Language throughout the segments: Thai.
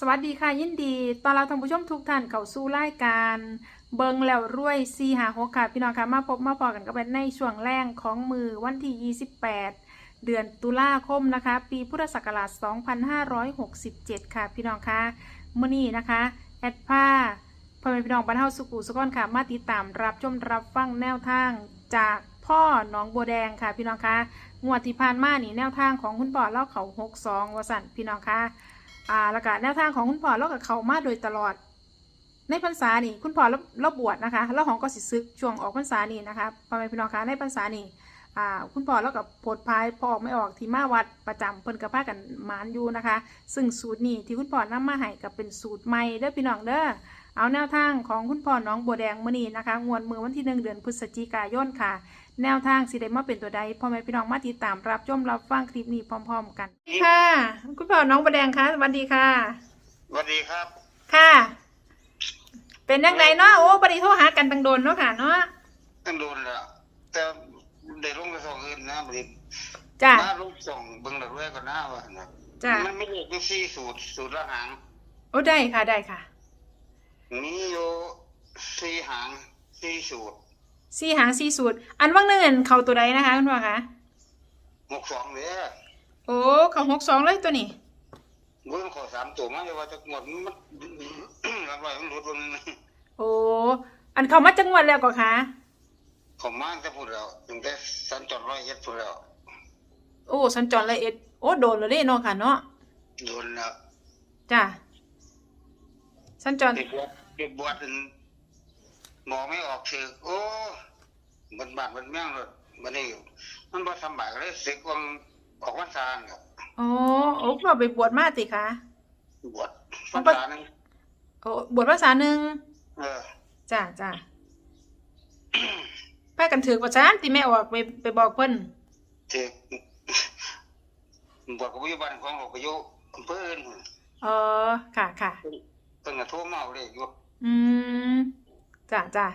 สวัสดีค่ะยินดีตอนเราท่านผู้ชมทุกท่านเข้าสู่รายการเบิงแล้วรวยซีหาหกค่ะพี่น้องค่ะมาพบมาพอกันกับเป็นในช่วงแรกของมือวันที่ 28 เดือนตุลาคมนะคะ ปีพุทธศักราช 2567 ค่ะพี่น้องค่ะมื่อนี้นะคะ แอดผ้าพ่อแม่พี่น้องบรรเทาสุขุสุขอนค่ะ มาติดตามรับชมรับฟังแนวทางจากพ่อหนองบัวแดงค่ะพี่น้องค่ะ งวดที่ผ่านมานี่แนวทางของคุณพ่อเล่าเขา62วสันพี่น้องคะอ่าแล้วก็แนวทางของคุณพ่อเรากับเขามาโดยตลอด ในพรรษานี่คุณพ่อเราเราบวชนะคะแล้วของก็สิซึกช่วงออกพรรษานี่นะคะพ่อแม่พี่น้องคะในพรรษานี่อ่าคุณพ่อเรากับโปรดภายพอออกไม่ออกที่มาวัดประจำเพิ่นกับพากันหมานอยู่นะคะ ซึ่งสูตรนี้ที่คุณพ่อนำมาให้กับเป็นสูตรใหม่เด้อพี่น้องเด้อเอาแนวทางของคุณพ่อน้องบัวแดงมื้อนี้นะคะ งวดมือวันที่หนึ่งเดือนพฤศจิกายนค่ะ แนวทางสิได้มาเป็นตัวใดพ่อแม่พี่น้องมาติดตามรับชมรับฟังคลิปนี้พร้อม ๆ กันค่ะ คุณพ่อน้องบัวแดงคะสวัสดีค่ะ สวัสดีครับ ค่ะ เป็นยังไงเนาะโอ้ปฏิโทรหากันตังโดนเนาะค่ะเนาะตั้งโดนแล้วแต่ได้ลงไปส่งอื่นนะบริจ้ะมาลงส่งเบิ่งหลักแรกก่อนหน้าว่านะจ้ะมันไม่ได้อยู่สี่สูตรสูตรละหางโอ้ได้ค่ะได้ค่ะ มีอยู่สี่หางสี่สูตร สี่หางสี่สูตร อันว่างหนึ่งอันเขาตัวใดนะคะคุณพ่อคะหกสองเนี่ยโอ้เขาหกสองเลยตัวนี้เบิ่งขอสามตัวมาเลยว่าจะหมดมันรับไว้มันหลุดวันนึงโอ้อันเขามาจังหวัดแล้วก็ค่ะผมมาจะพูดแล้วถึงได้สัญจรร้อยเอ็ดพูดแล้วโอ้สัญจรละเอ็ดโอ้โดนเลยเด้เนาะค่ะเนาะโดนแล้วจ้ะสัญจรเด็กบวชเด็กบวชอันห มอไม่ออกคือโอ้มันบาดมันแม่งเลยมันนี่มันบ่สำบายเลยสึกวังออกวันซานครับโอ้โอ้พ่อไปบวชมาติค่ะบวชวันซานนึงโอ้บวชภาษาหนึ่งเออจ้ะจ้ะพากันถือประจานติแม่ออกไปไปบอกเพิ่นเทกบวชกับวิบันของหลวงพระยุอำเภออื่นพุ่นเออค่ะค่ะเพิ่นก็โทรมาเอาเลขอยู่อืม จ้ะจ้ะ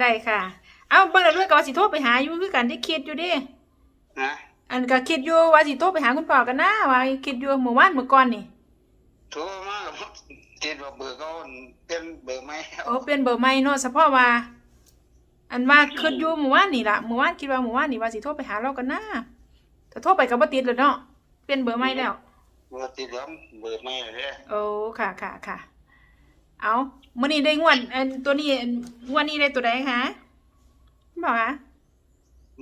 ได้ค่ะ เอาเบิ่งแล้วด้วยก็ว่าสิโทรไปหาอยู่คือกันที่คิดอยู่เดินะอันก็คิดอยู่ว่าสิโทรไปหาคุณพ่อกันนะว่าคิดอยู่เมื่อวานเมื่อก่อนนี่โทรมากับเจ็ดว่าเบอร์เขาเป็นเบอร์ไหมโอ้เป็นเบอร์ใหม่เนาะเฉพาะว่า อันว่าคิดอยู่เมื่อวานนี่ล่ะเมื่อวานคิดว่าเมื่อวานนี่ว่าสิโทรไปหาเรากันนะแต่โทรไปก็บ่ติดแล้วเนาะเป็นเบอร์ใหม่แล้วเบอร์ติดแล้วเบอร์ไหมเลยโอ้ค่ะค่ะค่ะ เอามื้อนี้ได้งวดอันตัวนี้อันงวดนี้ได้ตัวใดคะบอกคะ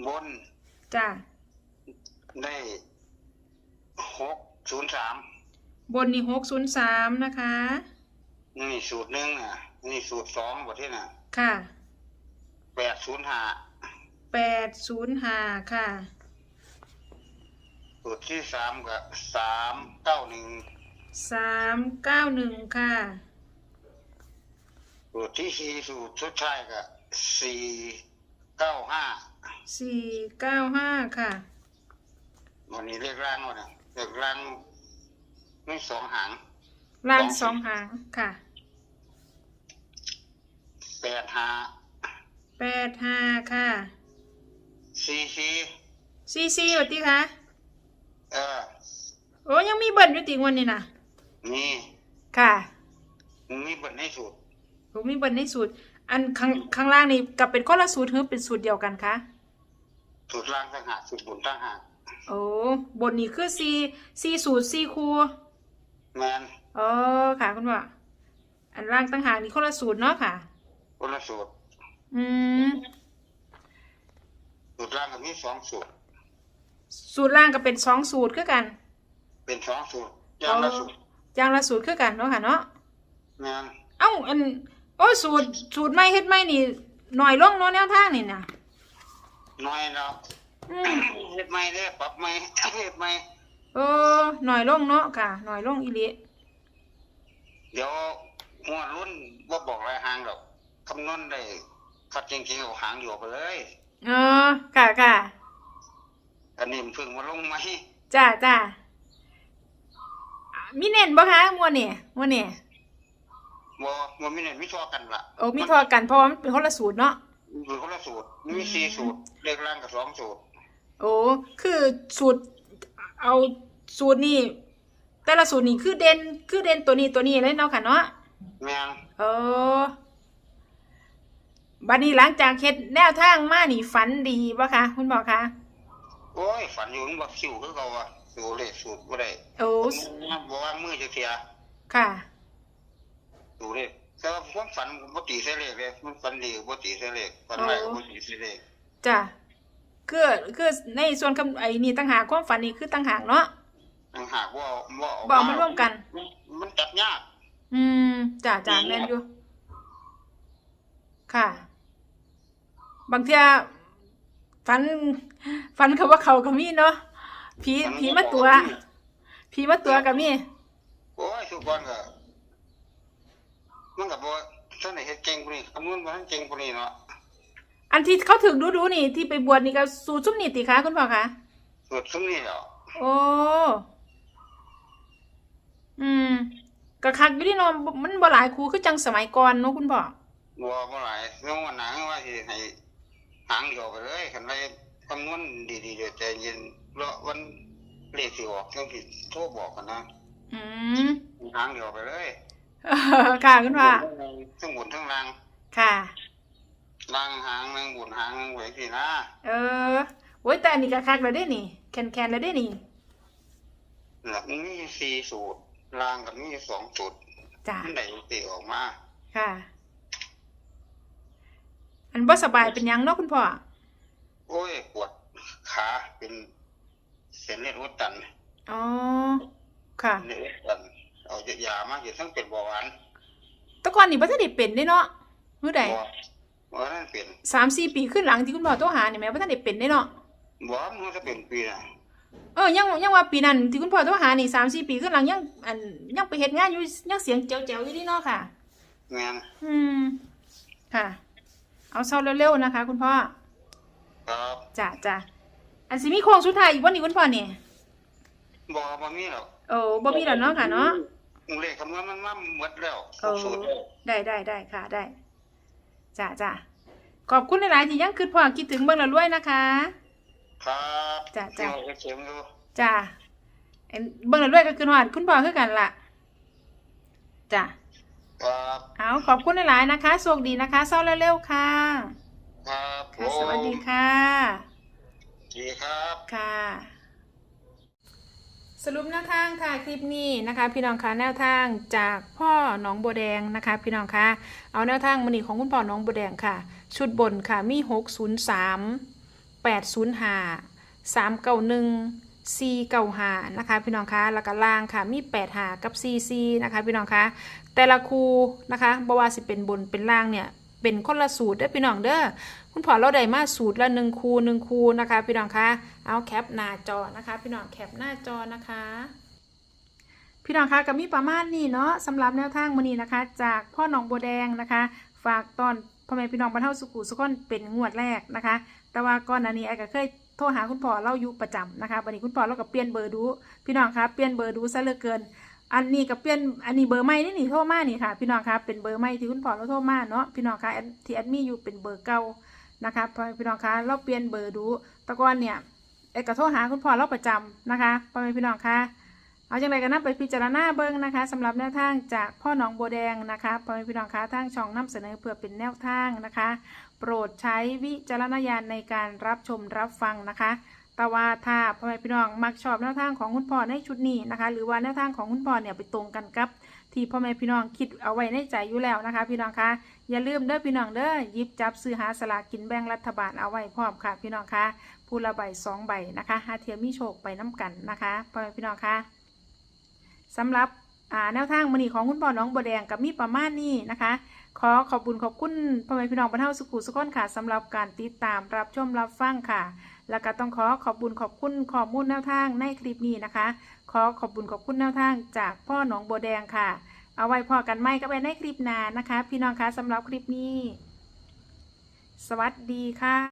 บนจ้ะได้หกศูนย์สามบนนี่603นะคะ นี่สูตรหนึ่งอะ นี่สูตรสองบทที่น่ะ ค่ะแปดศูนย์ห้า805ค่ะ สูตรที่สามกับสามเก้าหนึ่ง391ค่ะ สูตรที่สี่สูตรชุดชายกับสี่เก้าห้า495ค่ะ วันนี้เรียกร่างวะนะเรียกร่างไม่สองหางล่างสองหางค่ะแปดห้า85ค่ะสี่สี่44ว่าติคะเออโอ้ยังมีเบิ่นอยู่ติงวันนี้น่ะนี่ค่ะ มีบทในสูตร โอ้มีเบิ่นในสูตร อันข้างข้างล่างนี่กับเป็นคนละสูตรหรือเป็นสูตรเดียวกันคะสูตรล่างต่างหากสูตรบนต่างหากโอ้บนนี่คือสี่สี่สูตรสี่คูแมนอ๋อค่ะคุณว่าอันล่างตั้งหากนี่คนละสูตรเนาะค่ะคนละสูตร อืมสูตรล่างก็มีสองสูตร สูตรล่างก็เป็นสองสูตรคือกัน เป็นสองสูตรอย่างละสูตรอย่างละสูตรคือกันเนาะค่ะเนาะแมนเอ้าอัน โอ้สูตรสูตรไม่เฮ็ดไม่นี่หน่อยลงเนาะแนวทางนี่นะน้อยแล้วอืมเฮ็ดไม่ได้ปรับไม่เฮ็ดไม่เออหน่อยลงเนาะค่ะหน่อยลงอีหลีเดี๋ยวหัวรุ่นว่าบอกรายหางหรอกคำนวณได้คัดจริงๆเอาหางอยู่ไปเลย เออค่ะค่ะอันนี้มันเพิ่งมาลงไหมจ้าจ้าอ่ามีเน้นบ่คะมัวนี่มัวนี่ บ่บ่มีเน็ตมีทั่วกันล่ะโอ้มีทอกันเพราะว่ามันเป็นคนละสูตรเนาะมันเป็นคนละสูตรมีสี่สูตรเลขล่างกับสองสูตรโอ้คือสูตรเอาสูตรนี่แต่ละสูตรนี่คือเด่นคือเด่นตัวนี้ตัวนี้เลยเนาะค่ะเนาะแม่นเออบัดนี้หลังจากเฮ็ดแนวทางมานี่ฝันดีบ่คะคุณบอกคะโอ้ยฝันอยู่มันบ่คิวคือเก่าว่ะสูเลขสูตรบ่ได้โอ้บ่วางมือจักเทียค่ะ สูเลขแต่ว่าความฝันผมบ่ตีใส่เลขเลยมันฝันดีบ่ตีใส่เลขฝันไรก็บ่ตีใส่เลขจ้ะคือคือในส่วนคำไอ้นี่ต่างหากความฝันนี่คือต่างหากเนาะต่างหากว่าบ่เาบ่เอามาร่วมกัน มันจัดยากอืมจ้ะจ้ะแม่นอยู่ ค่ะ บางเทียฝัน ฝันเขาว่าเขาก็มีเนาะผีผีมาตัว ผีมาตัวก็มีโอ้ยทุกคนก็ มันก็บ่ท่านได้เฮ็ดเก่งกว่านี้คำนวณบ่ทันเก่งกว่านี้เนาะอันที่เขาถึงดูดูๆนี่ที่ไปบวชนี่ก็สูตรซุ่มนี่ติคะคุณพ่อคะสูตรซุมนี้แล้วโอ้อืมก็คักอยู่ที่เนาะบ่มันบ่หลายครูคือจังสมัยก่อนเนาะคุณพ่อบ่บ่หลายเรื่องวันหนังว่าสิให้หางเดียวไปเลยคันไว้คำนวณดีๆเดี๋ยวใจเย็นรอวันเลขสิออกจังสิโทรบอกกันนะอืมหางเดียวไปเลย เออค่ะคุณพ่อทั้งบนทั้งล่างค่ะ ล่างหางหนึงบนหางหนึงไว้สินะเออโอ้ยแต่อันนี้ก็คักแล้วเด้นี่แคนแคนๆแล้วเด้นี่หลักมีสี่สูตรล่างกับมีสองสูตรจ้ะมันได้ติออกมา ค่ะ อันบ่สบายเป็นหยังเนาะคุณพ่อโอ้ยปวดขาเป็นเส้นเลือดอุดตันอ๋อค่ะ เลือดอุดตัน เอายามาเห็นทั้งเป็นเบาหวานแต่ก่อนนี่บ่ทันได้เป็นเด้เนาะมื้อใดบ่บ่นั่นเป็นสามสี่ปีขึ้นหลังที่คุณพ่อโทรหานี่แม่บ่ทันได้เป็นเด้เนาะบ่มันจะเป็นปีน่ะเออยังยังว่าปีนั้นที่คุณพ่อโทรหานี่สามสี่ปีขึ้นหลังยังอันยังไปเฮ็ดงานอยู่ยังเสียงแจ๋วๆอยู่นี่เนาะค่ะ แม่นอืมค่ะ เอาเศร้าเร็วๆนะคะ คุณพ่อครับจ้ะจ้ะอันสิมีโค้งสุดท้ายอีกวันนี้คุณพ่อเนี่ยบ่บ่มีหรอก โอ้บ่มีแล้วเนาะค่ะเนาะ เลขคำนวณมันมาหมดแล้วโอ้สูตรแล้วได้ได้ได้ค่ะได้จ้ะจ้ะขอบคุณหลายๆที่ยังคิดพ่อคิดถึงเบิ่งและรวยนะคะ ครับจ้ะจ้ะเดี๋ยวเข็มอยู่จ้ะเอ็นเบิ่งและรวยก็คือฮอดคุณพ่อคือกันล่ะจ้ะครับเอาขอบคุณหลายๆนะคะโชคดีนะคะเศร้าเร็วๆค่ะครับค่ะสวัสดีค่ะสวัสดีครับค่ะ สรุปแนวทางค่ะคลิปนี้นะคะ พี่น้องคะแนวทางจากพ่อหนองบัวแดงนะคะ พี่น้องคะเอาแนวทางมันีของคุณพ่อหนองบัวแดงค่ะ ชุดบนค่ะมีหกศูนย์สามแปดศูนย์ห้าสามเก้าหนึ่งสี่เก้าห้านะคะ พี่น้องคะแล้วก็ล่างค่ะมีแปดห้ากับซีซีนะคะ พี่น้องคะแต่ละคูนะคะบว่าสิเป็นบนเป็นล่างเนี่ย เป็นคนละสูตรเด้อพี่น้องเด้อคุณพ่อเราได้มาสูตรละหนึ่งคูหนึ่งคูนะคะ พี่น้องคะเอาแคปหน้าจอนะคะ พี่น้องแคปหน้าจอนะคะ พี่น้องคะกับมีประมาณนี้เนาะสำหรับแนวทางมื้อนี้นะคะ จากพ่อหนองบัวแดงนะคะ ฝากตอนพ่อแม่พี่น้องบรรเทาสุขุสุขคนเป็นงวดแรกนะคะ แต่ว่าก่อนหน้านี้ไอ้ก็เคยโทรหาคุณพ่อเราอยู่ประจำนะคะวันนี้คุณพ่อเราก็เปลี่ยนเบอร์ดู พี่น้องคะเปลี่ยนเบอร์ดูซะเหลือเกิน อันนี้ก็เปลี่ยนอันนี้เบอร์ใหม่นี่นี่โทรมานี่ค่ะ พี่น้องคะเป็นเบอร์ใหม่ที่คุณพ่อเราโทรมาเนาะพี่น้องคะที่แอดมี่อยู่เป็นเบอร์เก่านะคะพอพี่น้องคะเราเปลี่ยนเบอร์ดูตะกอนเนี่ยเอกโทรหาคุณพ่อเราประจำนะคะพ่อแม่พี่น้องคะเอาจังไรกันนะไปพิจารณาเบิ้งนะคะสำหรับแนวทางจากพ่อหนองบัวแดงนะคะพ่อแม่พี่น้องคะทางช่องนำเสนอเพื่อเป็นแนวทางนะคะ โปรดใช้วิจารณญาณในการรับชมรับฟังนะคะ แต่ว่าถ้าพ่อแม่พี่น้องมักชอบแนวทางของคุณพ่อในชุดนี้นะคะ หรือว่าแนวทางของคุณพ่อเนี่ยไปตรงกันกับ ที่พ่อแม่พี่น้องคิดเอาไว้ในใจอยู่แล้วนะคะ พี่น้องคะอย่าลืมเด้อพี่น้องเด้อยิบจับซื้อหาสลากกินแบ่งรัฐบาลเอาไว้พร้อมค่ะ พี่น้องคะผู้ละใบสองใบนะคะหาเทียมมีโชคไปน้กันนะคะพ่อแม่พี่น้องคะสำหรับแนวทางมณีของคุณพ่อน้องบัวแดงกับมีประมาณนี้นะคะ ขอขอบคุณขอบคุณพ่อแม่พี่น้องบรรเทาสุขุสุขอนค่ะสำหรับการติดตามรับชมรับฟังค่ะ แล้วก็ต้องขอขอบคุณขอบคุณข้อมูลแนวทางในคลิปนี้นะคะ ขอขอบคุณขอบคุณแนวทางจากพ่อหนองบัวแดงค่ะ เอาไว้พอกันไหมก็ไปในคลิปหน้านะคะ พี่น้องคะสำหรับคลิปนี้ สวัสดีค่ะ